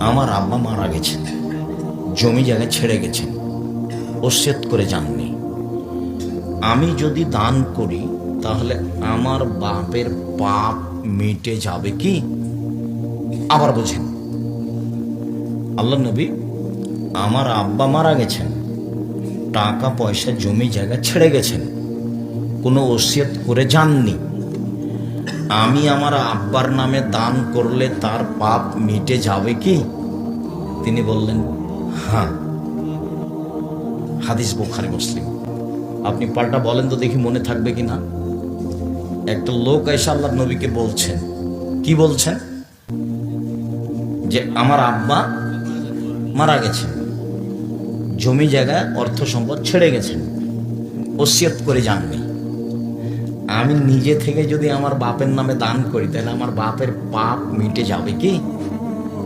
আমার আব্বা মারা গেছেন। জমি জায়গা ছেড়ে গেছেন। ওসেত করে যাননি। আমি যদি দান করি, তাহলে আমার বাপের পাপ মিটে যাবে কি? আবার বোঝেন। আল্লাহ নবী, আমার আব্বা মারা গেছেন। টাকা, পয়সা, জমি জায়গা ছেড়ে গেছেন। কোনো ওসিয়ত করে যাননি। আমি আমার আব্বার নামে দান করলে তার পাপ মিটে যাবে কি? তিনি বললেন হ্যাঁ। হাদিস বোখারি, মুসলিম। আপনি পাল্টা বলেন তো দেখি মনে থাকবে কি না একটা লোক এসে আল্লাহ নবীকে বলছেন। কি বলছেন? যে আমার আব্বা মারা গেছেন। জমি জায়গায় অর্থ সম্পদ ছেড়ে গেছেন। ওসিয়ত করে যাননি। আমি নিজে থেকে যদি আমার বাপের নামে দান করি, তাহলে আমার বাপের পাপ মিটে যাবে কি?